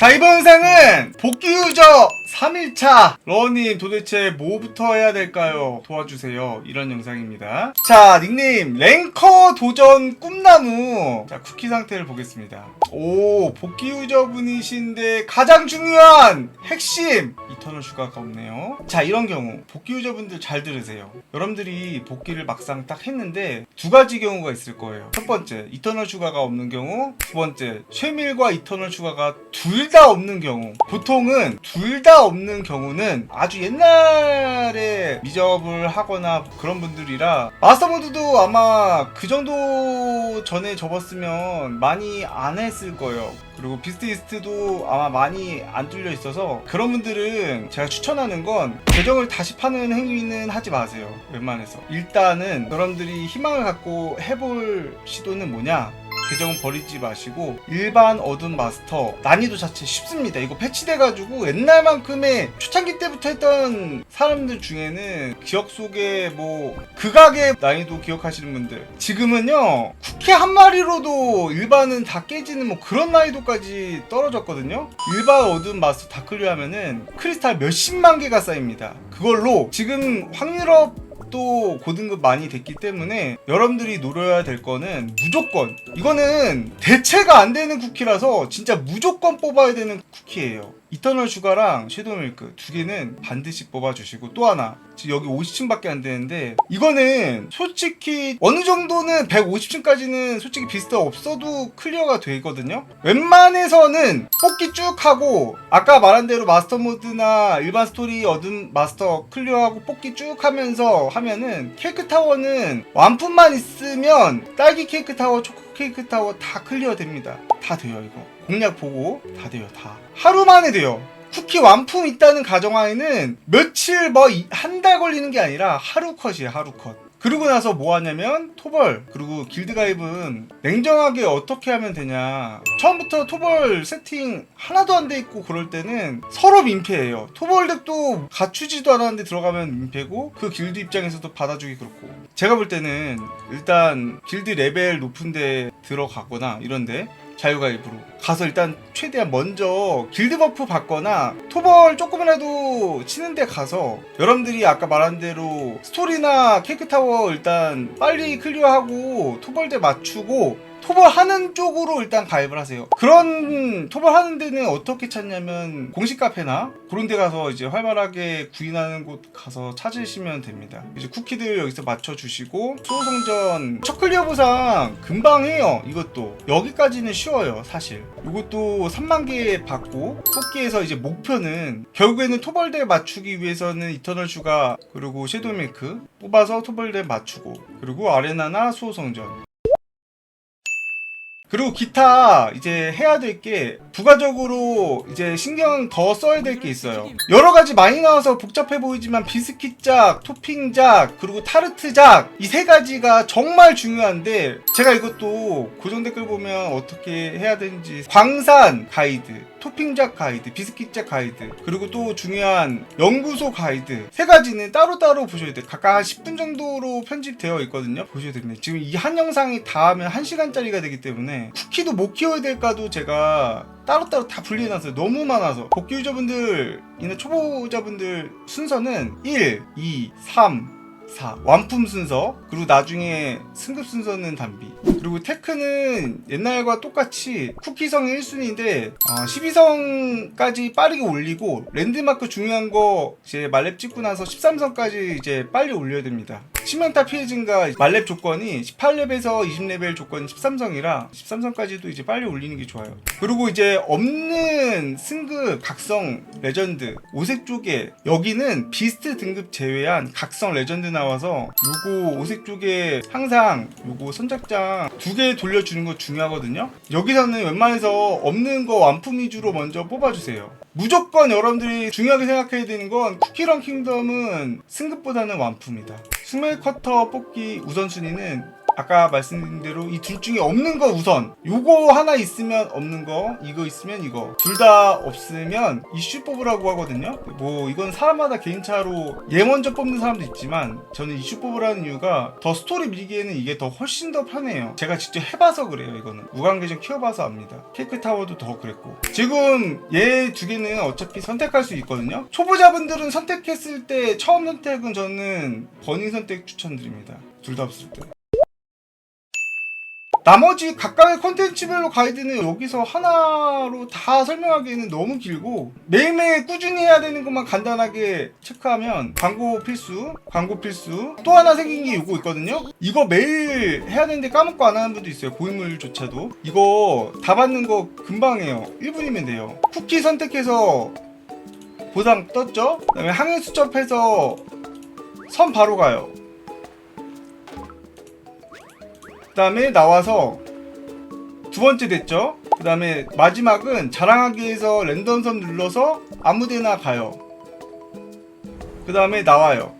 자 이번 영상은 복귀 유저 3일차. 러님 도대체 뭐부터 해야 될까요? 도와주세요. 이런 영상입니다. 자 닉네임. 랭커 도전 꿈나무. 자 쿠키 상태를 보겠습니다. 오 복귀 유저분이신데 가장 중요한 핵심. 이터널 슈가가 없네요. 자 이런 경우. 복귀 유저분들 잘 들으세요. 여러분들이 복귀를 막상 딱 했는데 두 가지 경우가 있을 거예요. 첫 번째 이터널 슈가가 없는 경우. 두 번째 쉐밀과 이터널 슈가가 둘 다 없는 경우. 보통은 둘다 없는 경우는 아주 옛날에 미접을 하거나 그런 분들이라 마스터 모드도 아마 그 정도 전에 접었으면 많이 안 했을 거예요. 그리고 비스트 이스트도 아마 많이 안 뚫려 있어서 그런 분들은 제가 추천하는 건 계정을 다시 파는 행위는 하지 마세요. 웬만해서. 일단은 여러분들이 희망을 갖고 해볼 시도는 뭐냐 계정 버리지 마시고 일반 어둠 마스터 난이도 자체 쉽습니다. 이거 패치돼가지고 옛날만큼의 초창기 때부터 했던 사람들 중에는 기억 속에 뭐 극악의 난이도 기억하시는 분들 지금은요 쿠키 한 마리로도 일반은 다 깨지는 뭐 그런 난이도까지 떨어졌거든요. 일반 어둠 마스터 다 클리어하면은 크리스탈 몇십만 개가 쌓입니다. 그걸로 지금 확률업 또 고등급 많이 됐기 때문에 여러분들이 노려야 될 거는 무조건 이거는 대체가 안 되는 쿠키라서 진짜 무조건 뽑아야 되는 쿠키예요. 이터널 슈가랑 섀도우 밀크 두 개는 반드시 뽑아주시고 또 하나. 지금 여기 50층밖에 안 되는데 이거는 솔직히 어느 정도는 150층까지는 솔직히 비스트 없어도 클리어가 되거든요. 웬만해서는 뽑기 쭉 하고 아까 말한 대로 마스터 모드나 일반 스토리 얻은 마스터 클리어하고 뽑기 쭉 하면서 하면은 케이크 타워는 완품만 있으면 딸기 케이크 타워 초코 케이크 타워 다 클리어 됩니다. 다 돼요 이거 공략 보고 다 돼요 다. 하루 만에 돼요. 쿠키 완품 있다는 가정하에는 며칠 뭐 한 달 걸리는 게 아니라 하루 컷이에요 하루 컷. 그러고 나서 뭐 하냐면 토벌 그리고 길드 가입은 냉정하게 어떻게 하면 되냐. 처음부터 토벌 세팅 하나도 안 돼 있고 그럴 때는 서로 민폐예요. 토벌 덱도 갖추지도 않았는데 들어가면 민폐고 그 길드 입장에서도 받아주기 그렇고. 제가 볼 때는 일단 길드 레벨 높은데 들어가거나 이런데 자유가입으로. 가서 일단 최대한 먼저 길드 버프 받거나 토벌 조금이라도 치는데 가서 여러분들이 아까 말한 대로 스토리나 케이크 타워 일단 빨리 클리어하고 토벌대 맞추고 토벌 하는 쪽으로 일단 가입을 하세요. 그런 토벌 하는 데는 어떻게 찾냐면 공식 카페나 그런 데 가서 이제 활발하게 구인하는 곳 가서 찾으시면 됩니다. 이제 쿠키들 여기서 맞춰 주시고 수호성전 첫 클리어 보상 금방 해요. 이것도 여기까지는 쉬워요, 사실. 이것도 3만 개 받고 뽑기에서 이제 목표는 결국에는 토벌대 맞추기 위해서는 이터널 슈가 그리고 섀도우 밀크 뽑아서 토벌대 맞추고 그리고 아레나나 수호성전 그리고 기타 이제 해야 될 게 부가적으로 이제 신경 더 써야 될 게 있어요. 여러 가지 많이 나와서 복잡해 보이지만 비스킷작, 토핑작, 그리고 타르트작 이 세 가지가 정말 중요한데 제가 이것도 고정 댓글 보면 어떻게 해야 되는지 광산 가이드, 토핑작 가이드, 비스킷작 가이드 그리고 또 중요한 연구소 가이드 세 가지는 따로따로 보셔야 돼요. 각각 한 10분 정도로 편집되어 있거든요. 보셔야 됩니다. 지금 이 한 영상이 다 하면 1시간짜리가 되기 때문에 쿠키도 못 키워야 될까도 제가 따로따로 다 분리해놨어요. 너무 많아서. 복귀 유저분들이나 초보자분들 순서는 1, 2, 3, 4 완품 순서 그리고 나중에 승급 순서는 단비 그리고 테크는 옛날과 똑같이 쿠키성 1순위인데 어, 12성까지 빠르게 올리고 랜드마크 중요한 거 이제 말렙 찍고 나서 13성까지 이제 빨리 올려야 됩니다 치명타 피해 증가 말렙 조건이 18렙에서 20레벨 조건이 13성이라 13성까지도 이제 빨리 올리는 게 좋아요. 그리고 이제 없는 승급 각성 레전드 오색 쪽에 여기는 비스트 등급 제외한 각성 레전드 나와서 요거 오색 쪽에 항상 요거 선착장 두 개 돌려주는 거 중요하거든요. 여기서는 웬만해서 없는 거 완품 위주로 먼저 뽑아주세요 무조건 여러분들이 중요하게 생각해야 되는 건 쿠키런 킹덤은 승급보다는 완품이다. 스멜 커터 뽑기 우선순위는 아까 말씀드린 대로 이 둘 중에 없는 거 우선. 요거 하나 있으면 없는 거 이거 있으면 이거. 둘 다 없으면 이슈 뽑으라고 하거든요. 뭐 이건 사람마다 개인차로 얘 먼저 뽑는 사람도 있지만 저는 이슈 뽑으라는 이유가 더 스토리 밀기에는 이게 더 훨씬 더 편해요. 제가 직접 해봐서 그래요 이거는. 무관계정 키워봐서 압니다. 케이크 타워도 더 그랬고. 지금 얘 두 개는 어차피 선택할 수 있거든요. 초보자분들은 선택했을 때 처음 선택은 저는 버닝 선택 추천드립니다. 둘 다 없을 때 나머지 각각의 콘텐츠별로 가이드는 여기서 하나로 다 설명하기에는 너무 길고 매일매일 꾸준히 해야 되는 것만 간단하게 체크하면 광고 필수, 광고 필수. 또 하나 생긴 게 이거 있거든요. 이거 매일 해야 되는데 까먹고 안 하는 분도 있어요 고인물조차도. 이거 다 받는 거 금방 해요. 1분이면 돼요. 쿠키 선택해서 보상 떴죠? 그 다음에 항해 수첩해서 선 바로 가요 다음에 나와서 두 번째 됐죠? 그 다음에 마지막은 자랑하기에서 랜덤 섬 눌러서 아무데나 가요. 그 다음에 나와요.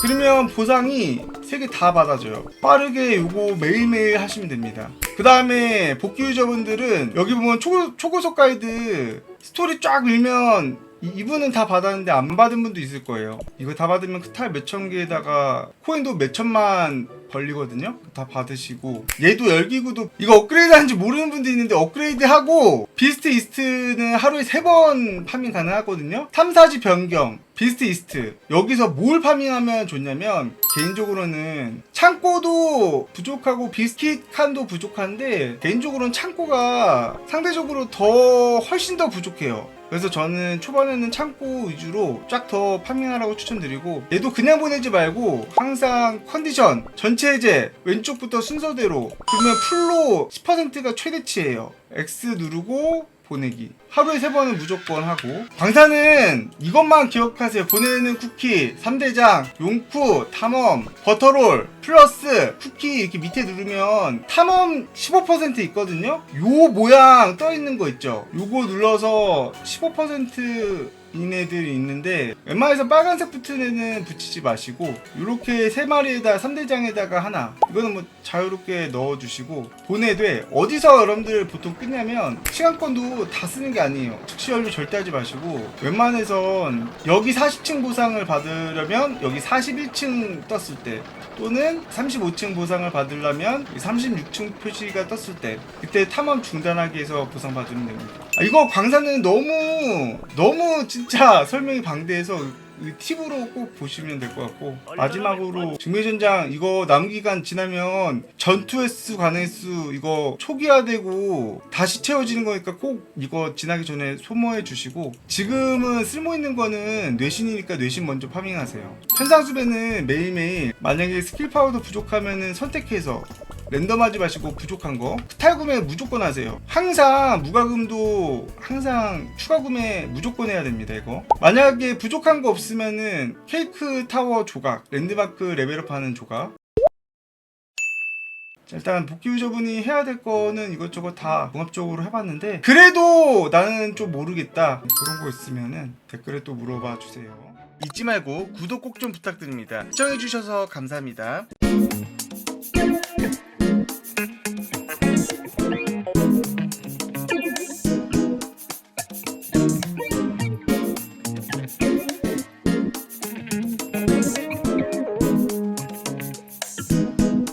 그러면 보상이 세개다 받아줘요. 빠르게 요거 매일매일 하시면 됩니다. 그 다음에 복귀 유저분들은 여기 보면 초, 초고속 가이드 스토리 쫙 밀면 이, 이분은 다 받았는데 안 받은 분도 있을 거예요. 이거 다 받으면 크탈 몇천 개에다가 코인도 몇 천만 벌리거든요. 다 받으시고 얘도 열기구도 이거 업그레이드 하는지 모르는 분도 있는데 업그레이드 하고 비스트 이스트는 하루에 세번 파밍 가능하거든요. 탐사지 변경 비스트 이스트. 여기서 뭘 파밍하면 좋냐면 개인적으로는 창고도 부족하고 비스킷 칸도 부족한데 개인적으로는 창고가 상대적으로 더 훨씬 더 부족해요. 그래서 저는 초반에는 창고 위주로 쫙 더 파밍하라고 추천드리고 얘도 그냥 보내지 말고 항상 컨디션 전체 해제 왼쪽부터 순서대로. 그러면 풀로 10%가 최대치예요. X 누르고 보내기. 하루에 세 번은 무조건 하고. 광산은 이것만 기억하세요. 보내는 쿠키 3대장 용쿠 탐험 버터롤 플러스 쿠키 이렇게 밑에 누르면 탐험 15% 있거든요? 요 모양 떠 있는 거 있죠? 요거 눌러서 15% 이네들이 있는데 웬만해서 빨간색 붙은 애는 붙이지 마시고 이렇게 세 마리에다 3대장에다가 하나 이거는 뭐 자유롭게 넣어주시고 보내되 어디서 여러분들 보통 끝냐면 시간권도 다 쓰는 게 아니에요. 즉시 연료 절대 하지 마시고 웬만해선 여기 40층 보상을 받으려면 여기 41층 떴을 때 또는 35층 보상을 받으려면 36층 표시가 떴을 때 그때 탐험 중단하기 위해서 보상 받으면 됩니다. 아, 이거 광산은 너무 너무 진짜 설명이 방대해서 이 팁으로 꼭 보시면 될 것 같고 마지막으로 증매전장 이거 남은 기간 지나면 전투 횟수 관횟수 이거 초기화되고 다시 채워지는 거니까 꼭 이거 지나기 전에 소모해 주시고 지금은 쓸모 있는 거는 뇌신이니까 뇌신 먼저 파밍하세요. 현상수배는 매일매일 만약에 스킬 파워도 부족하면은 선택해서 랜덤하지 마시고 부족한 거. 탈 구매 무조건 하세요. 항상 무과금도 항상 추가 구매 무조건 해야 됩니다 이거. 만약에 부족한 거 없으면은 케이크 타워 조각 랜드마크 레벨업 하는 조각. 자, 일단 복귀 유저분이 해야 될 거는 이것저것 다 종합적으로 해봤는데 그래도 나는 좀 모르겠다. 그런 거 있으면은 댓글에 또 물어봐 주세요. 잊지 말고 구독 꼭 좀 부탁드립니다. 시청해주셔서 감사합니다